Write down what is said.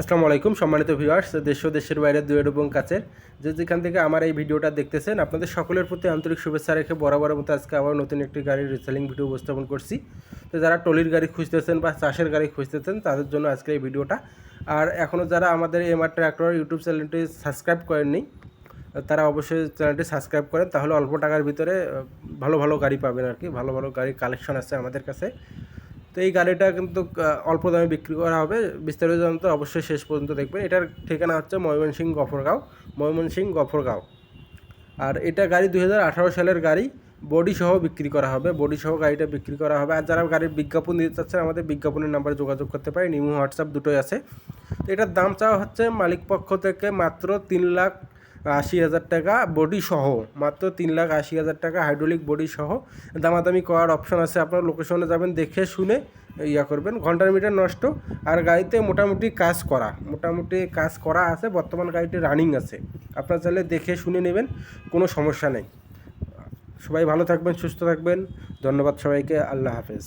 আসসালামু আলাইকুম, সম্মানিত ভিউয়ার্স দেশ দেশের বাইরে দুয়ের এবং কাছের। যে যেখান থেকে আমার এই ভিডিওটা দেখতেছেন, আপনাদের সকলের প্রতি আন্তরিক শুভেচ্ছা রেখে বরাবর মতো আজকে আবার নতুন একটি গাড়ির রিসেলিং ভিডিও উপস্থাপন করছি। তো যারা টলির গাড়ি খুঁজতেছেন বা চাষের গাড়ি খুঁজতেছেন, তাদের জন্য আজকে এই ভিডিওটা। আর এখনও যারা আমাদের এমআর ট্র্যাক্টর ইউটিউব চ্যানেলটি সাবস্ক্রাইব করেননি, তারা অবশ্যই চ্যানেলটি সাবস্ক্রাইব করেন, তাহলে অল্প টাকার ভিতরে ভালো ভালো গাড়ি পাবেন আর কি, ভালো ভালো গাড়ির কালেকশন আছে আমাদের কাছে। তো এই গাড়িটা কিন্তু অল্প দামে বিক্রি করা হবে। বিস্তারিত জানতে অবশ্যই শেষ পর্যন্ত দেখবেন। এটার ঠিকানা হচ্ছে ময়মনসিংহ গফরগাঁও ময়মনসিংহ গফরগাঁও। আর এটা গাড়ি দু হাজার আঠারো সালের গাড়ি। বডি সহ বিক্রি করা হবে। বডি সহ গাড়িটা বিক্রি করা হবে। আর যারা গাড়ির বিজ্ঞাপন দিতে চাচ্ছেন, আমাদের বিজ্ঞাপনের নাম্বারে যোগাযোগ করতে পারেন। ইমো, হোয়াটসঅ্যাপ দুটোই আছে। তো এটার দাম চাওয়া হচ্ছে মালিক পক্ষ থেকে মাত্র তিন লাখ আশি হাজার টাকা বডি সহ, মাত্র তিন লাখ আশি হাজার টাকা হাইড্রোলিক বডি সহ দামাদামি করার অপশন আছে। আপনার লোকেশনে যাবেন, দেখে শুনে ইয়া করবেন। ঘণ্টার মিটার নষ্ট। আর গাড়িতে মোটামুটি কাজ করা, মোটামুটি কাজ করা আছে, বর্তমান গাড়িটি রানিং আছে। আপনার চাইলে দেখে শুনে নেবেন, কোনো সমস্যা নেই। সবাই ভালো থাকবেন, সুস্থ থাকবেন। ধন্যবাদ সবাইকে, আল্লাহ হাফেজ।